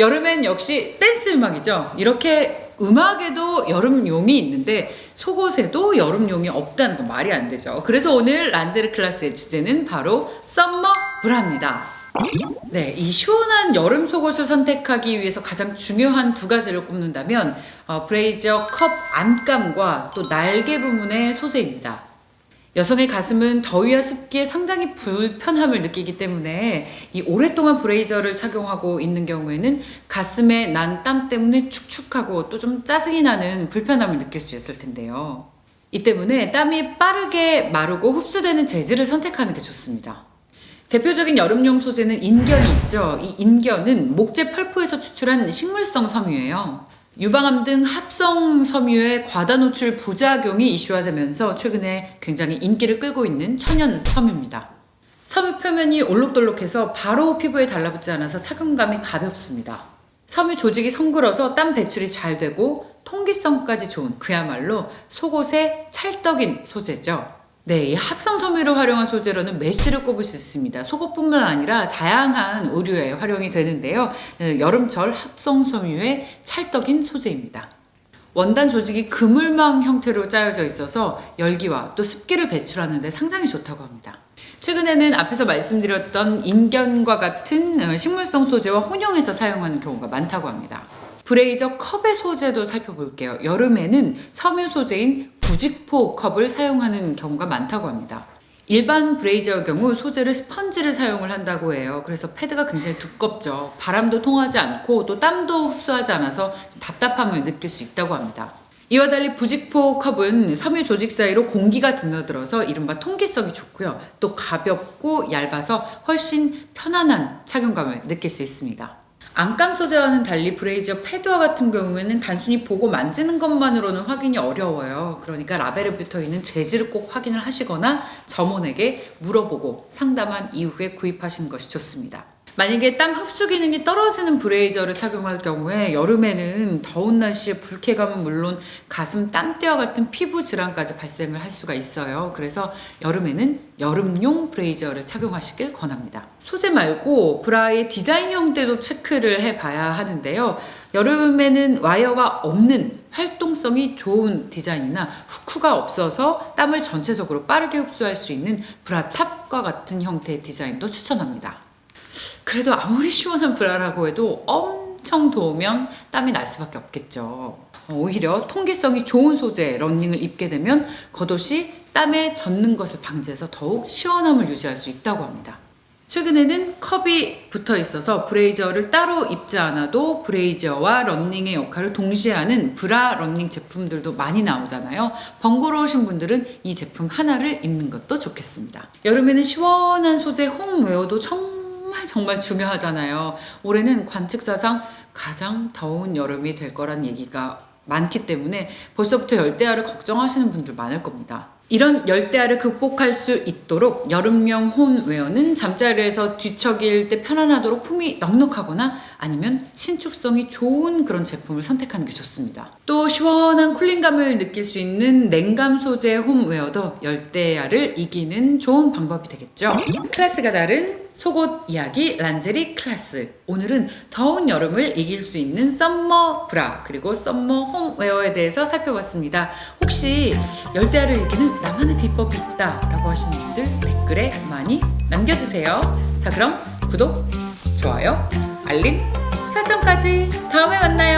여름엔 역시 댄스 음악이죠. 이렇게 음악에도 여름용이 있는데 속옷에도 여름용이 없다는 건 말이 안 되죠. 그래서 오늘 란제르 클래스의 주제는 바로 썸머 브라입니다. 네, 이 시원한 여름 속옷을 선택하기 위해서 가장 중요한 두 가지를 꼽는다면 어, 브레이저 컵 안감과 또 날개 부분의 소재입니다. 여성의 가슴은 더위와 습기에 상당히 불편함을 느끼기 때문에 이 오랫동안 브레이저를 착용하고 있는 경우에는 가슴에 난 땀 때문에 축축하고 또 좀 짜증이 나는 불편함을 느낄 수 있을 텐데요. 이 때문에 땀이 빠르게 마르고 흡수되는 재질을 선택하는 게 좋습니다. 대표적인 여름용 소재는 인견이 있죠. 이 인견은 목재 펄프에서 추출한 식물성 섬유예요. 유방암 등 합성 섬유의 과다 노출 부작용이 이슈화되면서 최근에 굉장히 인기를 끌고 있는 천연 섬유입니다. 섬유 표면이 올록돌록해서 바로 피부에 달라붙지 않아서 착용감이 가볍습니다. 섬유 조직이 성글어서 땀 배출이 잘 되고 통기성까지 좋은 그야말로 속옷의 찰떡인 소재죠. 네, 이 합성 섬유를 활용한 소재로는 메쉬를 꼽을 수 있습니다. 속옷뿐만 아니라 다양한 의류에 활용이 되는데요. 네, 여름철 합성 섬유의 찰떡인 소재입니다. 원단 조직이 그물망 형태로 짜여져 있어서 열기와 또 습기를 배출하는 데 상당히 좋다고 합니다. 최근에는 앞에서 말씀드렸던 인견과 같은 어, 식물성 소재와 혼용해서 사용하는 경우가 많다고 합니다. 브레이저 컵의 소재도 살펴볼게요. 여름에는 섬유 소재인 부직포 컵을 사용하는 경우가 많다고 합니다. 일반 브레이저의 경우 소재를 스펀지를 사용을 한다고 해요. 그래서 패드가 굉장히 두껍죠. 바람도 통하지 않고 또 땀도 흡수하지 않아서 답답함을 느낄 수 있다고 합니다. 이와 달리 부직포 컵은 섬유 조직 사이로 공기가 드나들어서 이른바 통기성이 좋고요. 또 가볍고 얇아서 훨씬 편안한 착용감을 느낄 수 있습니다. 안감 소재와는 달리 브레이저 패드와 같은 경우에는 단순히 보고 만지는 것만으로는 확인이 어려워요. 그러니까 라벨에 붙어 있는 재질을 꼭 확인을 하시거나 점원에게 물어보고 상담한 이후에 구입하시는 것이 좋습니다. 만약에 땀 흡수 기능이 떨어지는 브레이저를 착용할 경우에 여름에는 더운 날씨에 불쾌감은 물론 가슴 땀띠와 같은 피부 질환까지 발생을 할 수가 있어요. 그래서 여름에는 여름용 브레이저를 착용하시길 권합니다. 소재 말고 브라의 디자인형 때도 체크를 해봐야 하는데요. 여름에는 와이어가 없는 활동성이 좋은 디자인이나 후크가 없어서 땀을 전체적으로 빠르게 흡수할 수 있는 브라 탑과 같은 형태의 디자인도 추천합니다. 그래도 아무리 시원한 브라라고 해도 엄청 더우면 땀이 날 수밖에 없겠죠. 어, 오히려 통기성이 좋은 소재 러닝을 입게 되면 겉옷이 땀에 젖는 것을 방지해서 더욱 시원함을 유지할 수 있다고 합니다. 최근에는 컵이 붙어 있어서 브레이저를 따로 입지 않아도 브레이저와 런닝의 역할을 동시에 하는 브라 런닝 제품들도 많이 나오잖아요. 번거로우신 분들은 이 제품 하나를 입는 것도 좋겠습니다. 여름에는 시원한 소재 홈 웨어도 정말 정말 중요하잖아요. 올해는 관측사상 가장 더운 여름이 될 거란 얘기가 많기 때문에 벌써부터 열대야를 걱정하시는 분들 많을 겁니다. 이런 열대야를 극복할 수 있도록 여름용 홈웨어는 잠자리에서 뒤척일 때 편안하도록 품이 넉넉하거나 아니면 신축성이 좋은 그런 제품을 선택하는 게 좋습니다. 또 시원한 쿨링감을 느낄 수 있는 냉감 소재 홈웨어도 열대야를 이기는 좋은 방법이 되겠죠. 클래스가 다른 속옷 이야기 란제리 클래스. 오늘은 더운 여름을 이길 수 있는 썸머 브라 그리고 썸머 홈웨어에 대해서 살펴봤습니다. 혹시 열대야를 이기는 나만의 비법이 있다라고 하시는 분들 댓글에 많이 남겨주세요. 자 그럼 구독, 좋아요, 알림, 설정까지 다음에 만나요.